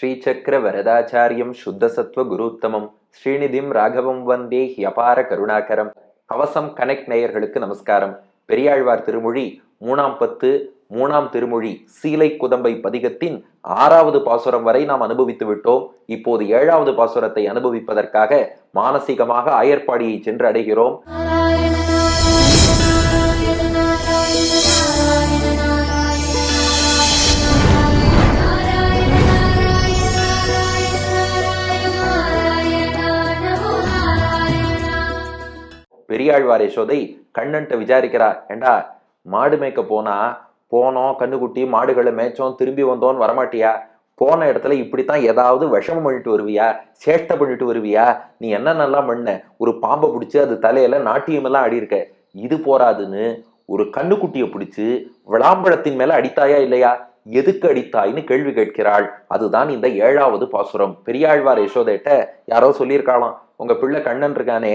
ஸ்ரீசக்கர வரதாச்சாரியம் சுத்தசத்வ குருத்தமம். ஸ்ரீநிதிம் ராகவம் வந்தே ஹியபார கருணாகரம். கவசம் கனெக்ட் நேயர்களுக்கு நமஸ்காரம். பெரியாழ்வார் திருமொழி மூணாம் பத்து மூணாம் திருமொழி சீலை குதம்பை பதிகத்தின் ஆறாவது பாசுரம் வரை நாம் அனுபவித்து விட்டோம். இப்போது ஏழாவது பாசுரத்தை அனுபவிப்பதற்காக மானசீகமாக ஆயர்பாடியை சென்று அடைகிறோம். பெரியாழ்வார் யசோதை கண்ணன்ட்ட விசாரிக்கிறா ஏண்டா மாடு மேய்க்க போனா போனோம் கண்ணுக்குட்டி மாடுகளை மேய்ச்சோம் திரும்பி வந்தோன்னு வரமாட்டியா? போன இடத்துல இப்படித்தான் ஏதாவது விஷமம் பண்ணிட்டு வருவியா? சேஷ்டை பண்ணிட்டு வருவியா? நீ என்னென்னலாம் பண்ண? ஒரு பாம்பை பிடிச்சி அது தலையில நாட்டியமெல்லாம் ஆடி இருக்க. இது போராதுன்னு ஒரு கண்ணுக்குட்டியை பிடிச்சி விளாம்பழத்தின் மேல அடித்தாயா இல்லையா? எதுக்கு அடித்தாய்ன்னு கேள்வி கேட்கிறாள். அதுதான் இந்த ஏழாவது பாசுரம். பெரியாழ்வார் யசோதைட்ட யாரோ சொல்லியிருக்காளாம். உங்க பிள்ளை கண்ணன் இருக்கானே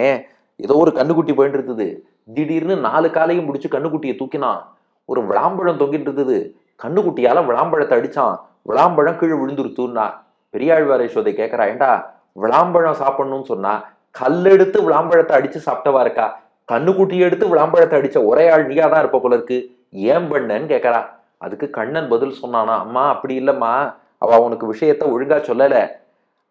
ஏதோ ஒரு கண்ணுக்குட்டி போயிட்டு இருந்தது. திடீர்னு நாலு காலையும் முடிச்சு கண்ணுக்குட்டியை தூக்கினான் ஒரு விளாம்பழம் தொங்கிட்டு இருந்தது. கண்ணுக்குட்டியால விளாம்பழத்தை அடிச்சான். விளாம்பழம் கீழே விழுந்துருத்துன்னா பெரியாழ்வார் யசோதை கேட்கறா ஏண்டா விளாம்பழம் சாப்பிடணும்னு சொன்னா கல்லெடுத்து விளாம்பழத்தை அடிச்சு சாப்பிட்டவா இருக்கா? கண்ணுக்குட்டி எடுத்து விளாம்பழத்தை அடிச்ச ஒரே ஆள் நீயா தான் இருப்ப போல இருக்கு. ஏன் பண்ணன்னு கேட்கறா அதுக்கு கண்ணன் பதில் சொன்னானா அம்மா அப்படி இல்லம்மா. அவ உனக்கு விஷயத்த ஒழுங்கா சொல்லல.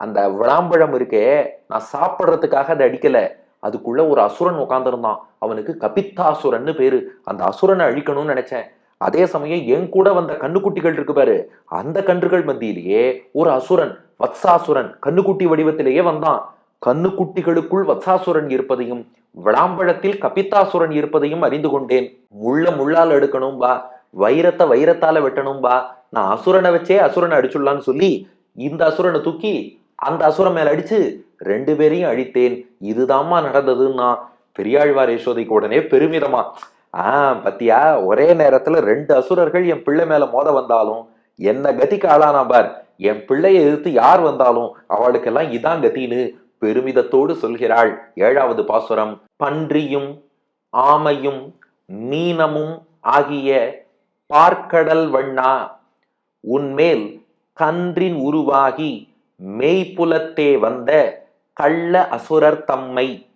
அந்த விளாம்பழம் இருக்கே நான் சாப்பிட்றதுக்காக அதை அடிக்கல. அதுக்குள்ள ஒரு அசுரன் உட்காந்துருந்தான் அவனுக்கு கபித்தாசுரன்னு பேரு. அந்த அசுரனை அழிக்கணும்னு நினைச்சேன். அதே சமயம் என் கூட வந்த கண்ணுக்குட்டிகள் இருக்கு பாரு. அந்த கன்றுகள் மத்தியிலேயே ஒரு அசுரன் வத்சாசுரன் கண்ணுக்குட்டி வடிவத்திலேயே வந்தான். கண்ணுக்குட்டிகளுக்குள் வத்சாசுரன் இருப்பதையும் விளாம்பழத்தில் கபித்தாசுரன் இருப்பதையும் அறிந்து கொண்டேன். முள்ள முள்ளால் எடுக்கணும் பா வைரத்தை வைரத்தால வெட்டணும் பா நான் அசுரனை வச்சே அசுரனை அடிச்சுடலான்னு சொல்லி இந்த அசுரனை தூக்கி அந்த அசுரன் மேல அடிச்சு ரெண்டு பேரையும் அழித்தேன். இதுதாம்மா நடந்ததுன்னா பெரியாழ்வார் யசோதைக்கு உடனே பெருமிதமா ஆஹ் பத்தியா ஒரே நேரத்துல ரெண்டு அசுரர்கள் என் பிள்ளை மேல மோத வந்தாலும் என்ன கதிக்கு ஆளானா பார். என் பிள்ளையை எதிர்த்து யார் வந்தாலும் அவளுக்கெல்லாம் இதான் கத்தின்னு பெருமிதத்தோடு சொல்கிறாள் ஏழாவது பாசுரம். பன்றியும் ஆமையும் மீனமும் ஆகிய பார்க்கடல் வண்ணா உன்மேல் கன்றின் உருவாகி மெய்ப்புலத்தே வந்த கள்ள அசுரர் தம்மை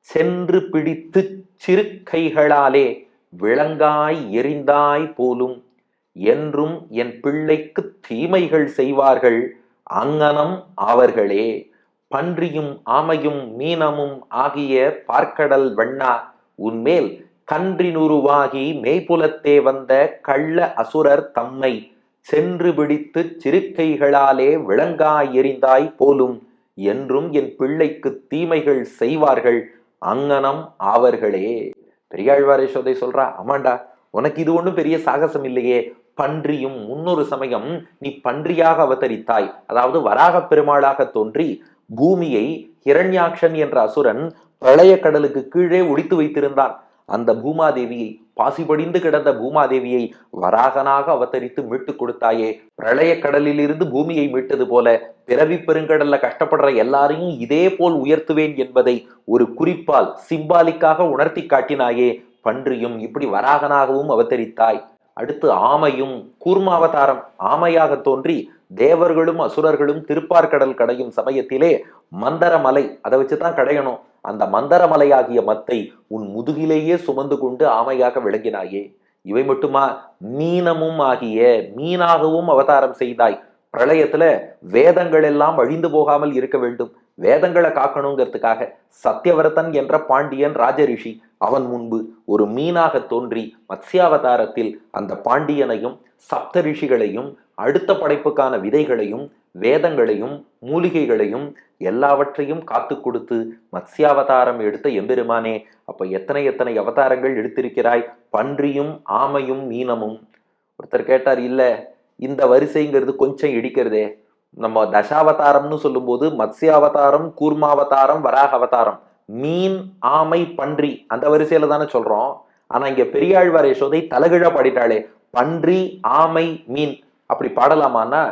சென்று பிடித்து சிறுக்கைகளாலே விளங்காய் எரிந்தாய் போலும் என்றும் என் பிள்ளைக்கு தீமைகள் செய்வார்கள் அங்கனம் அவர்களே. பன்றியும் ஆமையும் மீனமும் ஆகிய பார்க்கடல் வண்ணா உன்மேல் கன்றினுருவாகி மேய்புலத்தே வந்த கள்ள அசுரர் தம்மை சென்று பிடித்து சிறுக்கைகளாலே விளங்காய் எறிந்தாய் போலும் என்றும் என் பிள்ளைக்கு தீமைகள் செய்வார்கள். அங்கனம் அவர்களே பெரியாழ்வார் யசோதை சொல்றா ஆமாண்டா உனக்கு இது ஒன்றும் பெரிய சாகசம் இல்லையே. பன்றியும் முன்னொரு சமயம் நீ பன்றியாக அவதரித்தாய். அதாவது வராக பெருமாளாக தோன்றி பூமியை ஹிரண்யாக்ஷன் என்ற அசுரன் பிரளய கடலுக்கு கீழே ஒழித்து வைத்திருந்தான். அந்த பூமாதேவியை பாசிபடிந்து கிடந்த பூமாதேவியை வராகனாக அவதரித்து மீட்டு கொடுத்தாயே பிரளய கடலில் இருந்து பூமியை மீட்டது போல பிறவி பெருங்கடல்ல கஷ்டப்படுற எல்லாரையும் இதே போல் உயர்த்துவேன் என்பதை ஒரு குறிப்பால் சிம்பாலிக்காக உணர்த்தி காட்டினாயே பன்றியும் இப்படி வராகனாகவும் அவதரித்தாய். அடுத்து ஆமையும் கூர்மாவதாரம் ஆமையாக தோன்றி தேவர்களும் அசுரர்களும் திருப்பார்கடல் கடையும் சமயத்திலே மந்தரமலை அதை வச்சுதான் கடையணும். அந்த மந்தரமலையாகிய மத்தை உன் முதுகிலேயே சுமந்து கொண்டு ஆமையாக விளங்கினாயே. இவை மட்டுமா? மீனமும் ஆகிய மீனாகவும் அவதாரம் செய்தாய். பிரளயத்துல வேதங்கள் எல்லாம் அழிந்து போகாமல் இருக்க வேண்டும். வேதங்களை காக்கணுங்கிறதுக்காக சத்தியவரதன் என்ற பாண்டியன் ராஜரிஷி அவன் முன்பு ஒரு மீனாக தோன்றி மத்ஸ்யாவதாரத்தில் அந்த பாண்டியனையும் சப்த ரிஷிகளையும் அடுத்த படைப்புக்கான விதைகளையும் வேதங்களையும் மூலிகைகளையும் எல்லாவற்றையும் காத்து கொடுத்து மத்ஸ்யாவதாரம் எடுத்த எம்பெருமானே அப்ப எத்தனை எத்தனை அவதாரங்கள் எடுத்திருக்கிறாய்? பன்றியும் ஆமையும் மீனமும். ஒருத்தர் கேட்டார் இல்ல இந்த வரிசைங்கிறது கொஞ்சம் இடிக்கிறதே. நம்ம தசாவதாரம்னு சொல்லும்போது மத்ஸ்யாவதாரம் கூர்மாவதாரம் வராக அவதாரம் மீன் ஆமை பன்றி அந்த வரிசையில தானே சொல்றோம். ஆனா இங்க பெரியாழ்வார் யசோதை தலகிழா பாடிட்டாளே. பன்றி ஆமை மீன். அப்படி பாடலாமான்னா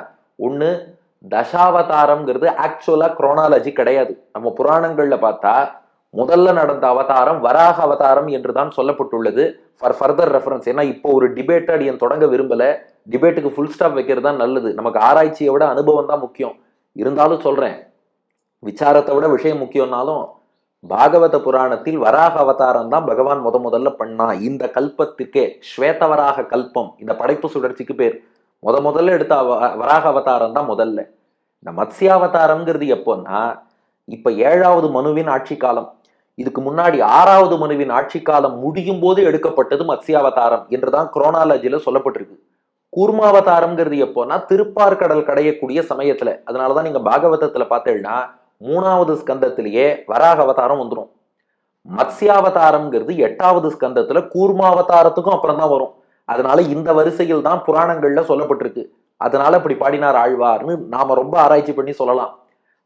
ஒன்று தசாவதாரம்ங்கிறது ஆக்சுவலாக குரோனாலஜி கிடையாது. நம்ம புராணங்களில் பார்த்தா முதல்ல நடந்த அவதாரம் வராக அவதாரம் என்று தான் சொல்லப்பட்டுள்ளது. ஃபார் ஃபர்தர் ரெஃபரன்ஸ் ஏன்னா இப்போ ஒரு டிபேட் அடியன் தொடங்க விரும்பல. டிபேட்டுக்கு ஃபுல் ஸ்டாப் வைக்கிறது தான் நல்லது. நமக்கு ஆராய்ச்சியை விட அனுபவம் தான் முக்கியம். இருந்தாலும் சொல்கிறேன் விசாரத்தை விட விஷயம் முக்கியம்னாலும் பாகவத புராணத்தில் வராக அவதாரம் தான் பகவான் முத முதல்ல பண்ணா இந்த கல்பத்துக்கே ஸ்வேதவராக கல்பம் இந்த படைப்பு சுழற்சிக்கு பேர். முத முதல்ல எடுத்த அவ- வராக அவதாரம் தான் முதல்ல. இந்த மத்ஸ்யாவதாரம்ங்கிறது எப்போன்னா இப்ப ஏழாவது மனுவின் ஆட்சி காலம். இதுக்கு முன்னாடி ஆறாவது மனுவின் ஆட்சி காலம் முடியும் போது எடுக்கப்பட்டது மத்ஸ்யாவதாரம் என்றுதான் குரோனாலஜியில் சொல்லப்பட்டிருக்கு. கூர்மாவதாரம்ங்கிறது எப்போன்னா திருப்பார்கடல் கடையக்கூடிய சமயத்துல. அதனாலதான் நீங்க பாகவதத்துல பார்த்தீங்கன்னா மூணாவது ஸ்கந்தத்திலேயே வராக அவதாரம் வந்துடும் மத்ஸ்யாவதாரம்ங்கிறது எட்டாவது ஸ்கந்தத்துல கூர்மாவதாரத்துக்கும் அப்புறம் தான் வரும். அதனால இந்த வரிசையில் தான் புராணங்கள்ல சொல்லப்பட்டிருக்கு. அதனால இப்படி பாடினார் ஆழ்வார்னு நாம ரொம்ப ஆராய்ச்சி பண்ணி சொல்லலாம்.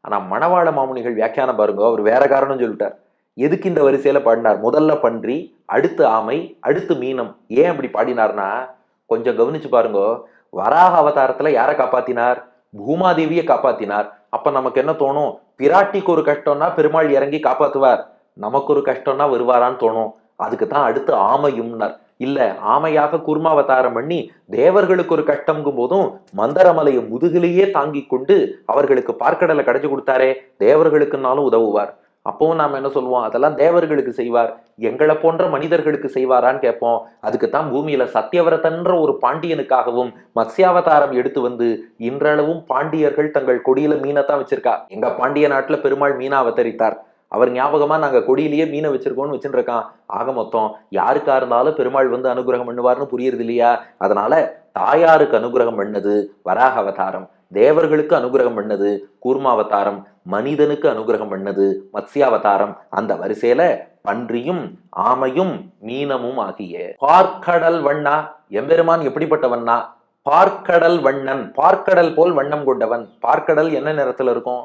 ஆனா மணவாள மாமுனிகள் வியாக்கியானம் பாருங்க அவர் வேற காரணம் சொல்லிட்டார். எதுக்கு இந்த வரிசையில பாடினார்? முதல்ல பன்றி அடுத்து ஆமை அடுத்து மீனம். ஏன் அப்படி பாடினார்னா கொஞ்சம் கவனிச்சு பாருங்க வராக அவதாரத்துல யாரை காப்பாத்தினார்? பூமாதேவியை காப்பாத்தினார். அப்ப நமக்கு என்ன தோணும்? பிராட்டிக்கு ஒரு கஷ்டம்னா பெருமாள் இறங்கி காப்பாத்துவார். நமக்கு ஒரு கஷ்டம்னா வருவாரான்னு தோணும். அதுக்கு தான் அடுத்து ஆமையும்னார். இல்ல ஆமையாக கூர்மாவதாரம் பண்ணி தேவர்களுக்கு ஒரு கஷ்டம்ங்கும் போதும் மந்தரமலையை முதுகிலேயே தாங்கி கொண்டு அவர்களுக்கு பார்க்கடலை கடைச்சு கொடுத்தாரே தேவர்களுக்குன்னாலும் உதவுவார். அப்பவும் நாம் என்ன சொல்லுவோம்? அதெல்லாம் தேவர்களுக்கு செய்வார். எங்களை போன்ற மனிதர்களுக்கு செய்வாரான்னு கேட்போம். அதுக்கு தான் பூமியில சத்தியவரதன்ற ஒரு பாண்டியனுக்காகவும் மத்ஸ்யாவதாரம் எடுத்து வந்து இன்றளவும் பாண்டியர்கள் தங்கள் கொடியில மீனை தான் வச்சிருக்கா. எங்க பாண்டிய நாட்டுல பெருமாள் மீனா அவதரித்தார். அவர் ஞாபகமா நாங்க கொடியிலேயே மீனை வச்சிருக்கோம்னு வச்சுருக்கான். ஆக மொத்தம் யாருக்கா இருந்தாலும் பெருமாள் வந்து அனுகிரகம் பண்ணுவார்னு புரியுறது இல்லையா அதனால தாயாருக்கு அனுகிரகம் பண்ணது வராக அவதாரம் தேவர்களுக்கு அனுகிரகம் பண்ணது கூர்மாவதாரம் மனிதனுக்கு அனுகிரகம் பண்ணது மத்ஸ்யாவதாரம். அந்த வரிசையில பன்றியும் ஆமையும் மீனமும் ஆகிய பார்க்கடல் வண்ணா எம்பெருமான் எப்படிப்பட்டவன்னா பார்க்கடல் வண்ணன் பார்க்கடல் போல் வண்ணம் கொண்டவன். பார்க்கடல் என்ன நிறத்துல இருக்கும்?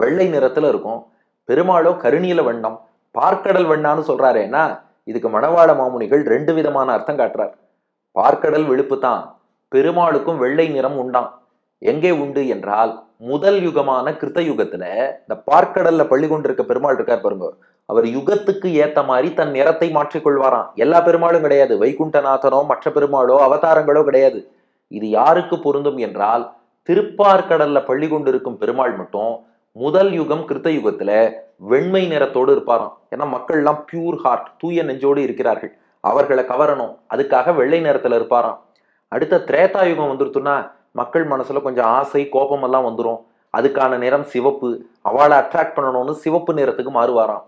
வெள்ளை நிறத்துல இருக்கும். பெருமாளோ கருணீல வண்ணம் பார்க்கடல் வண்ணான்னு சொல்றாரேன்னா இதுக்கு மணவாள மாமுனிகள் ரெண்டு விதமான அர்த்தம் காட்டுறார். பார்க்கடல் வெளுப்பு தான் பெருமாளுக்கும் வெள்ளை நிறம் உண்டாம். எங்கே உண்டு என்றால் முதல் யுகமான கிருத்த யுகத்துல இந்த பார்க்கடல்ல பள்ளி கொண்டிருக்க பெருமாள் இருக்கார் பாருங்க. அவர் யுகத்துக்கு ஏத்த மாதிரி தன் நிறத்தை மாற்றிக்கொள்வாராம் எல்லா பெருமாளும் கிடையாது. வைகுண்டநாதனோ மற்ற பெருமாளோ அவதாரங்களோ கிடையாது. இது யாருக்கு பொருந்தும் என்றால் திருப்பார்கடல்ல பள்ளி கொண்டிருக்கும் பெருமாள் மட்டும் முதல் யுகம் கிருத்த யுகத்துல வெண்மை நிறத்தோடு இருப்பாராம். ஏன்னா மக்கள்லாம் பியூர் ஹார்ட் தூய நெஞ்சோடு இருக்கிறார்கள். அவர்களை கவரணும். அதுக்காக வெள்ளை நிறத்துல இருப்பாராம். அடுத்த திரேதா யுகம் வந்துருத்துன்னா மக்கள் மனசுல கொஞ்சம் ஆசை கோபம் எல்லாம் அதுக்கான நிறம் சிவப்பு. அவளை அட்ராக்ட் பண்ணணும்னு சிவப்பு நிறத்துக்கு மாறுவாராம்.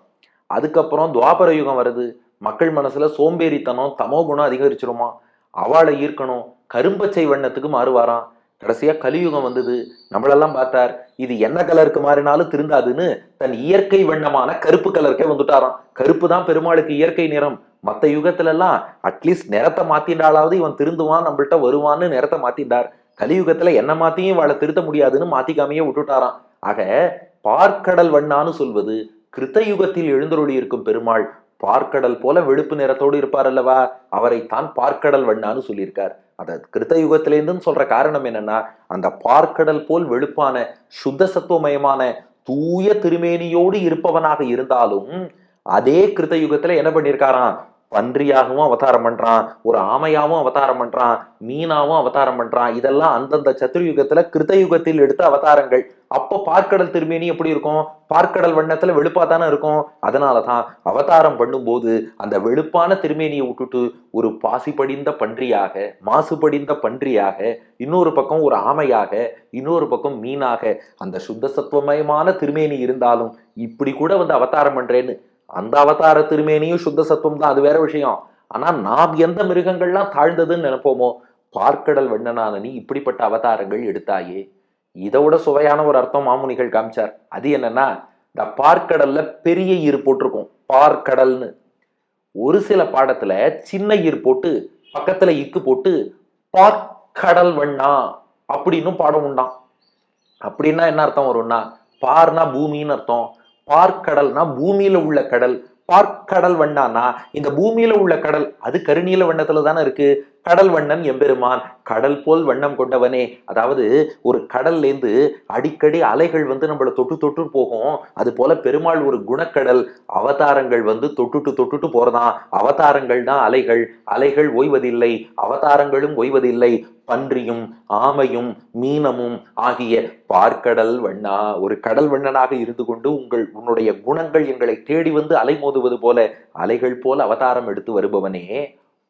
அதுக்கப்புறம் துவாபர யுகம் வருது. மக்கள் மனசுல சோம்பேறித்தனம் தமோ குணம் அதிகரிச்சிருமா? அவளை ஈர்க்கணும். கரும்பச்சை வண்ணத்துக்கு மாறுவாராம். கடைசியாக கலியுகம் வந்தது. நம்மளெல்லாம் பார்த்தார் இது என்ன கலருக்கு மாறினாலும் திருந்தாதுன்னு தன் இயற்கை வண்ணமான கருப்பு கலருக்கே வந்துட்டாராம். கருப்பு தான் பெருமாளுக்கு இயற்கை நிறம். மற்ற யுகத்துலெல்லாம் அட்லீஸ்ட் நிறத்தை மாத்திண்டாலாவது இவன் திருந்துவான் நம்மள்கிட்ட வருவான்னு நிறத்தை மாத்திண்டார். கலியுகத்துல என்ன மாத்தியும் இவளை திருத்த முடியாதுன்னு மாத்திக்காமையே விட்டுட்டாராம். ஆக பார்க்கடல் வண்ணான்னு சொல்வது கிருத்த யுகத்தில் எழுந்தருளி இருக்கும் பெருமாள் பார்க்கடல் போல வெளுப்பு நிறத்தோடு இருப்பார் அல்லவா? அவரைத்தான் பார்க்கடல் வண்ணான்னு சொல்லியிருக்கார். அதை கிருத்த யுகத்திலேருந்துன்னு சொல்ற காரணம் என்னன்னா அந்த பார்க்கடல் போல் வெளுப்பான சுத்த சத்துவமயமான தூய திருமேனியோடு இருப்பவனாக இருந்தாலும் அதே கிருத்த யுகத்துல என்ன பண்ணியிருக்காராம் பன்றியாகவும் அவதாரம் பண்றான் ஒரு ஆமையாகவும் அவதாரம் பண்றான் மீனாவும் அவதாரம் பண்றான். இதெல்லாம் அந்தந்த சத்துருயுகத்துல கிருதயுகத்தில் எடுத்த அவதாரங்கள். அப்போ பார்க்கடல் திருமேனி எப்படி இருக்கும்? பார்க்கடல் வண்ணத்துல வெளுப்பா தானே இருக்கும். அதனாலதான் அவதாரம் பண்ணும்போது அந்த வெளுப்பான திருமேனியை விட்டுட்டு ஒரு பாசி படிந்த பன்றியாக மாசுபடிந்த பன்றியாக இன்னொரு பக்கம் ஒரு ஆமையாக இன்னொரு பக்கம் மீனாக அந்த சுத்த சத்துவமயமான திருமேனி இருந்தாலும் இப்படி கூட வந்து அவதாரம் பண்றேன்னு அந்த அவதார திருமேனியும் சுத்த சத்துவம் தான் அது வேற விஷயம். ஆனா நாம் எந்த மிருகங்கள்லாம் தாழ்ந்ததுன்னு நினைப்போமோ பார்க்கடல் வெண்ணனான நீ இப்படிப்பட்ட அவதாரங்கள் எடுத்தாயே. இதோட சுவையான ஒரு அர்த்தம் மாமுனிகள் காமிச்சார். அது என்னன்னா இந்த பார்க்கடல்ல பெரிய ஈர் போட்டிருக்கும் பார்க்கடல்னு. ஒரு சில பாடத்துல சின்ன ஈர் போட்டு பக்கத்துல இக்கு போட்டு பார்க்கடல் வண்ணா அப்படின்னு பாடம் உண்டாம். அப்படின்னா என்ன அர்த்தம் வரும்னா பார்னா பூமின்னு அர்த்தம். பார்க்கடல்னா பூமியில உள்ள கடல். பார்க்கடல் வண்ணானா இந்த பூமியில உள்ள கடல் அது கருநீல வண்ணத்துல தானே இருக்கு? கடல் வண்ணன் எம்பெருமான். கடல் போல் வண்ணம் கொண்டவனே. அதாவது ஒரு கடல்லேருந்து அடிக்கடி அலைகள் வந்து நம்மள தொட்டு தொட்டு போகும். அது போல பெருமாள் ஒரு குணக்கடல். அவதாரங்கள் வந்து தொட்டுட்டு தொட்டுட்டு போறதான் அவதாரங்கள் தான் அலைகள். அலைகள் ஓய்வதில்லை. அவதாரங்களும் ஓய்வதில்லை. பன்றியும் ஆமையும் மீனமும் ஆகிய பார்க்கடல் வண்ணா. ஒரு கடல் வண்ணனாக இருந்து கொண்டு உங்கள் உன்னுடைய குணங்கள் எங்களை தேடி வந்து அலைமோதுவது போல அலைகள் போல அவதாரம் எடுத்து வருபவனே.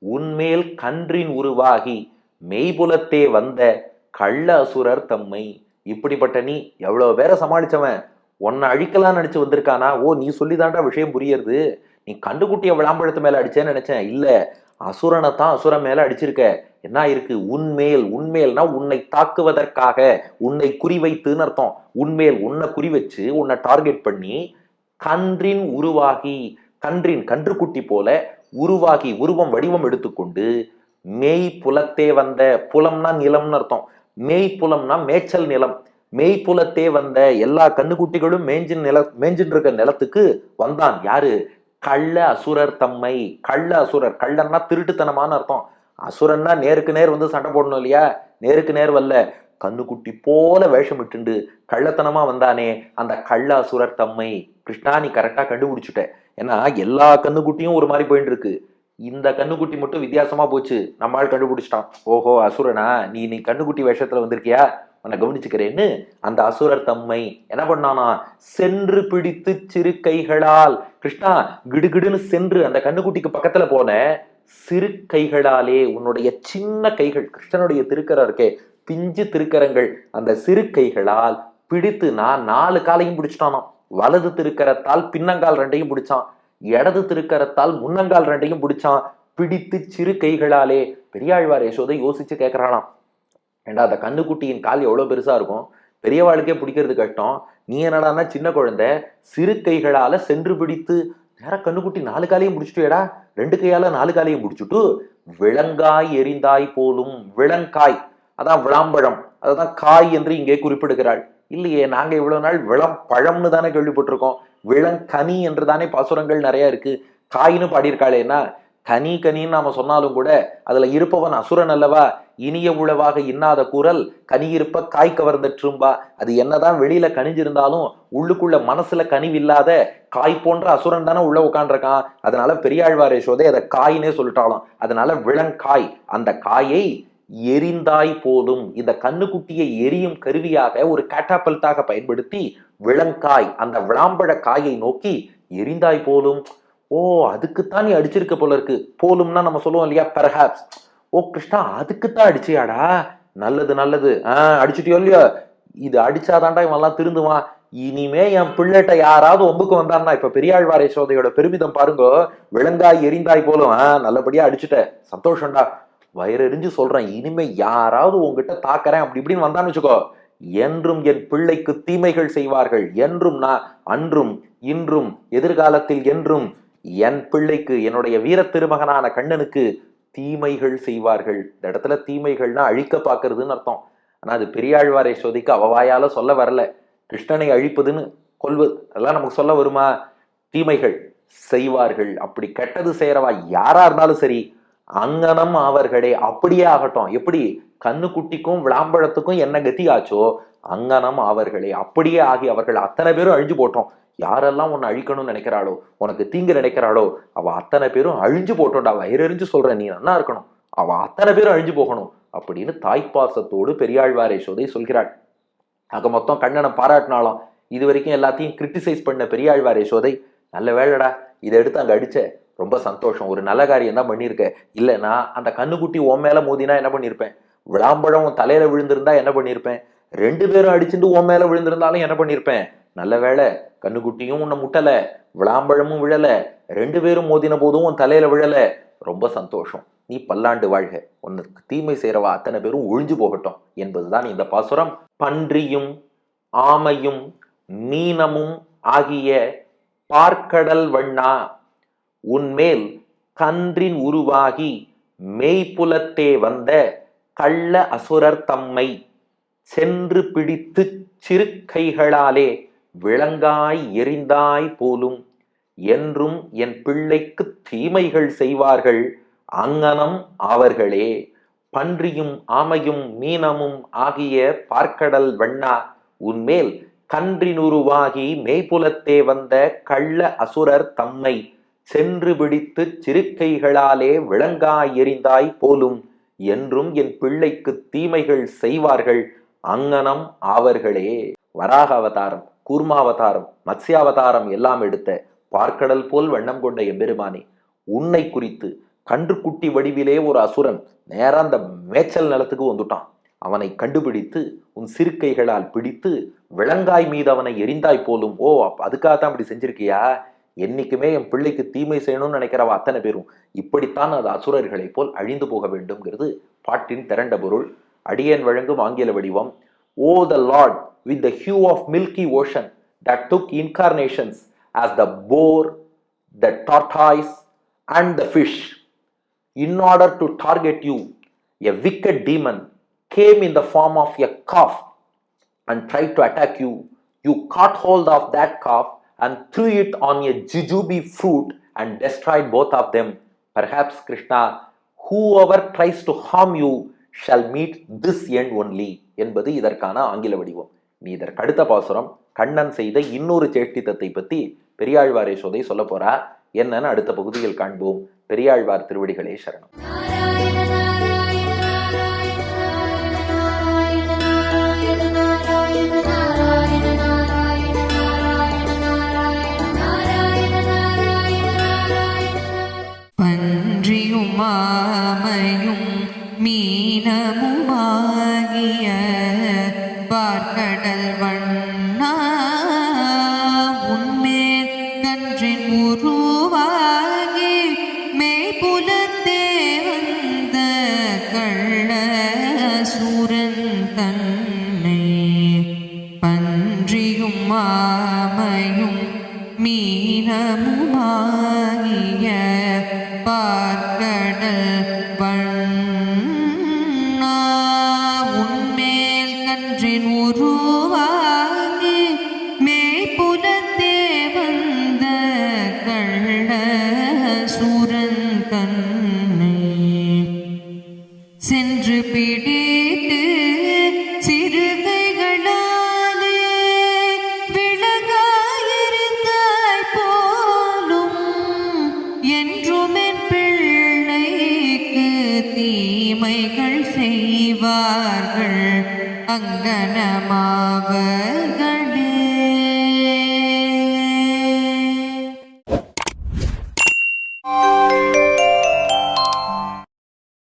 உன்மேல் கன்றின் உருவாகி மெய்புலத்தே வந்த கள்ள அசுரர் தம்மை. இப்படிப்பட்ட நீ எவ்வளவு பேரை சமாளிச்சவன்? உன்னை அழிக்கலாம் நினைச்சு வந்திருக்கானா? ஓ நீ சொல்லிதான்டா விஷயம் புரியறது. நீ கண்டுக்குட்டிய விளாம்பழத்து மேல அடிச்சேன்னு நினைச்சேன். இல்ல அசுரனை தான் அசுரன் மேல அடிச்சிருக்க. என்ன இருக்கு? உன்மேல் உன்மேல்னா உன்னை தாக்குவதற்காக உன்னை குறிவைத்துன்னு அர்த்தம். உன்மேல் உன்னை குறி வச்சு உன்னை டார்கெட் பண்ணி கன்றின் உருவாகி கன்றின் கன்றுக்குட்டி போல உருவாகி உருவம் வடிவம் எடுத்துக்கொண்டு மெய் புலத்தே வந்த புலம்னா நிலம்னு அர்த்தம். மெய் புலம்னா மேய்ச்சல் நிலம். மெய் புலத்தே வந்த எல்லா கண்ணுக்குட்டிகளும் மேஞ்சின் நில மேஞ்சின் இருக்க நிலத்துக்கு வந்தான். யாரு? கள்ள அசுரர் தம்மை. கள்ள அசுரர். கள்ளன்னா திருட்டுத்தனமான அர்த்தம். அசுரன்னா நேருக்கு நேர் வந்து சண்டை போடணும் இல்லையா? நேருக்கு நேர் வரல. கண்ணுக்குட்டி போல வேஷமிட்டுண்டு கள்ளத்தனமா வந்தானே அந்த கள்ள அசுரர் தம்மை கிருஷ்ணா நீ கரெக்டா கண்டுபிடிச்சுட்ட. ஏன்னா எல்லா கண்ணுக்குட்டியும் ஒரு மாதிரி போயிட்டு இருக்கு இந்த கண்ணுக்குட்டி மட்டும் வித்தியாசமா போச்சு. நம்மால் கண்டுபிடிச்சிட்டான். ஓஹோ அசுரனா நீ நீ கண்ணுக்குட்டி வேஷத்துல வந்திருக்கியா? உன்னை கவனிச்சுக்கிறேன்னு அந்த அசுரர் தம்மை என்ன பண்ணானா சென்று பிடித்து சிறு கைகளால் கிருஷ்ணா கிடுகிடுன்னு சென்று அந்த கண்ணுக்குட்டிக்கு பக்கத்துல போன சிறு கைகளாலே உன்னுடைய சின்ன கைகள் கிருஷ்ணனுடைய திருக்கரம் இருக்கே பிஞ்சு திருக்கரங்கள் அந்த சிறு கைகளால் பிடித்து நான் நாலு காலையும் பிடிச்சிட்டானாம் வலது திருக்கரத்தால் பின்னங்கால் ரெண்டையும் பிடிச்சான். இடது திருக்கரத்தால் முன்னங்கால் ரெண்டையும் பிடிச்சான். பிடித்து சிறு கைகளாலே. பெரியாழ்வார் யசோதை யோசிச்சு கேட்கறானாம் ஏண்டா அந்த கண்ணுக்குட்டியின் கால் எவ்வளவு பெருசா இருக்கும்? பெரியவாளுக்கே பிடிக்கிறது கஷ்டம். நீ என்னடான்னா சின்ன குழந்தை. சிறு கைகளால சென்று பிடித்து நேரா கண்ணுக்குட்டி நாலு காலையும் பிடிச்சிட்டுடா. ரெண்டு கையால நாலு காலையும் பிடிச்சிட்டு விளங்காய் எரிந்தாய் போலும் விளங்காய் அதான் விளாம்பழம். அதுதான் காய் என்று இங்கே குறிப்பிடுகிறாள். இல்லையே நாங்க இவ்வளவு நாள் விளம் பழம்னு தானே கேள்விப்பட்டிருக்கோம். விளங்கனி என்று தானே பாசுரங்கள் நிறைய இருக்கு. காயின்னு பாடியிருக்காளேன்னா கனி கனின்னு நாம சொன்னாலும் கூட அதுல இருப்பவன் அசுரன் அல்லவா? இனிய உழவாக இன்னாத குரல் கனி இருப்ப காய் கவர்ந்தற்றும்பா. அது என்னதான் வெளியில கனிஞ்சிருந்தாலும் உள்ளுக்குள்ள மனசுல கனிவில்லாத காய் போன்ற அசுரன் தானே உள்ள உட்காண்டிருக்கான் அதனால பெரியாழ்வார் யசோதை அதை காயினே சொல்லிட்டாலும் அதனால விளங்காய் அந்த காயை எரிந்தாய் போதும். இந்த கண்ணுக்குட்டியை எரியும் கருவியாக ஒரு கேட்டாப்பல்ட்டாக பயன்படுத்தி விளங்காய் அந்த விளாம்பழ காயை நோக்கி எரிந்தாய் போலும். ஓ அதுக்குத்தான் நீ அடிச்சிருக்க போல இருக்கு. போலும்னா நம்ம சொல்லுவோம் இல்லையா? பெர்ஹாப்ஸ் ஓ கிருஷ்ணா அதுக்குத்தான் அடிச்சியாடா? நல்லது நல்லது. ஆஹ் அடிச்சுட்டியோ இல்லையோ? இது அடிச்சாதான்டா இவன்லாம் திருந்துவான். இனிமே என் பிள்ளைகிட்ட யாராவது ஒம்புக்கு வந்தான்னா இப்ப பெரியாழ்வார் யசோதையோட பெருமிதம் பாருங்க. விளங்காய் எரிந்தாய் போலும். ஆஹ் நல்லபடியா அடிச்சுட்ட. சந்தோஷம்டா. வயிறெறிஞ்சு சொல்றேன் இனிமே யாராவது உங்ககிட்ட தாக்கறேன் அப்படி இப்படின்னு வந்தான்னு வச்சுக்கோ. என்றும் என் பிள்ளைக்கு தீமைகள் செய்வார்கள் என்றும் நான் அன்றும் இன்றும் எதிர்காலத்தில் என்றும் என் பிள்ளைக்கு என்னுடைய வீர திருமகனான கண்ணனுக்கு தீமைகள் செய்வார்கள். இந்த இடத்துல தீமைகள்னா அழிக்க பார்க்கறதுன்னு அர்த்தம். ஆனா அது பெரியாழ்வாரை சோதிக்கு அவவாயால சொல்ல வரல. கிருஷ்ணனை அழிப்பதுன்னு கொள்வது அதெல்லாம் நமக்கு சொல்ல வருமா? தீமைகள் செய்வார்கள். அப்படி கெட்டது செய்யறவா யாரா இருந்தாலும் சரி அங்கனம் அவர்களே அப்படியே ஆகட்டும். எப்படி கண்ணுக்குட்டிக்கும் விளாம்பழத்துக்கும் என்ன கதி ஆச்சோ அங்கனம் அவர்களே அப்படியே ஆகி அவர்கள் அத்தனை பேரும் அழிஞ்சு போட்டோம். யாரெல்லாம் உன்னை அழிக்கணும்னு நினைக்கிறாளோ உனக்கு தீங்கு நினைக்கிறாளோ அவ அத்தனை பேரும் அழிஞ்சு போட்டோம்டா. வயிறறிஞ்சு சொல்ற நீ நல்லா இருக்கணும். அவ அத்தனை பேரும் அழிஞ்சு போகணும் அப்படின்னு தாய்ப்பாசத்தோடு பெரியாழ்வாரை சோதை சொல்கிறாள். ஆக மொத்தம் கண்ணனை பாராட்டினாலும் இது வரைக்கும் எல்லாத்தையும் கிரிட்டிசைஸ் பண்ண பெரியாழ்வார் யசோதை நல்ல வேலைடா இதை எடுத்து அங்க அடிச்ச ரொம்ப சந்தோஷம். ஒரு நல்ல காரியம் தான் பண்ணியிருக்க. இல்லைன்னா அந்த கண்ணுக்குட்டி உன் மேலே மோதினா என்ன பண்ணியிருப்பேன்? விளாம்பழம் தலையில் விழுந்திருந்தா என்ன பண்ணியிருப்பேன்? ரெண்டு பேரும் அடிச்சுட்டு உன் மேலே விழுந்திருந்தாலும் என்ன பண்ணியிருப்பேன்? நல்ல வேலை கண்ணுக்குட்டியும் உன்னை முட்டலை விளாம்பழமும் விழலை ரெண்டு பேரும் மோதின போதும் உன் தலையில் விழலை. ரொம்ப சந்தோஷம். நீ பல்லாண்டு வாழ்க. உனக்கு தீமை செய்கிறவா அத்தனை பேரும் ஒழிஞ்சு போகட்டும். என்பதுதான் இந்த பாசுரம். பன்றியும் ஆமையும் மீனமும் ஆகிய பார்க்கடல் வண்ணா உன்மேல் கன்றின் உருவாகி மெய்ப்புலத்தே வந்த கள்ள அசுரர் தம்மை சென்று பிடித்து சிறு கைகளாலே விளங்காய் எரிந்தாய் போலும் என்றும் என் பிள்ளைக்கு தீமைகள் செய்வார்கள். அங்கனம் அவர்களே பன்றியும் ஆமையும் மீனமும் ஆகிய பார்க்கடல் வண்ணா உன்மேல் கன்றினுருவாகி மேய்புலத்தே வந்த கள்ள அசுரர் தம்மை சென்று பிடித்து சிறுக்கைகளாலே விளங்காய் எறிந்தாய் போலும் என்றும் என் பிள்ளைக்கு தீமைகள் செய்வார்கள். அங்கனம் ஆவர்களே. வராக அவதாரம் கூர்மாவதாரம் மத்ஸ்யாவதாரம் எல்லாம் எடுத்த பார்க்கடல் போல் வண்ணம் கொண்ட எம்பெருமானே உன்னை குறித்து கன்றுக்குட்டி வடிவிலே ஒரு அசுரன் நேரா அந்த மேய்ச்சல் நிலத்துக்கு வந்துட்டான். அவனை கண்டுபிடித்து உன் சிறுக்கைகளால் பிடித்து விளங்காய் மீது அவனை எரிந்தாய் போலும். ஓ அப்ப அதுக்காகத்தான் அப்படி செஞ்சிருக்கியா? என்னைக்குமே என் பிள்ளைக்கு தீமை செய்யணும்னு நினைக்கிறவ அத்தனை பேரும் இப்படித்தான் அது அசுரர்களைப் போல் அழிந்து போக வேண்டும்ங்கிறது பாட்டின் திரண்ட பொருள். அடியேன் வழங்கும் ஆங்கில வடிவம். O the lord with the hue of milky ocean that took incarnations as the boar the tortoise and the fish. In order to target you a wicked demon came in the form of a calf and try to attack you. You caught hold of that calf and threw it on a jujube fruit and destroyed both of them. Perhaps, Krishna, whoever tries to harm you shall meet this end only என்பது இதற்கான ஆங்கில வடிவம் நீ இதற்கு அடுத்த பாசுரம் கண்ணன் செய்த இன்னொரு சேஷ்டித்தத்தை பற்றி பெரியாழ்வார் யசோதை சொல்ல போறா என்னன்னு அடுத்த பகுதியில் காண்போம் பெரியாழ்வார் திருவடிகளே சரணம் மீனமுமாகிய பார்க்கடல் வண்ணா உன்மேல் கன்றின் உருவ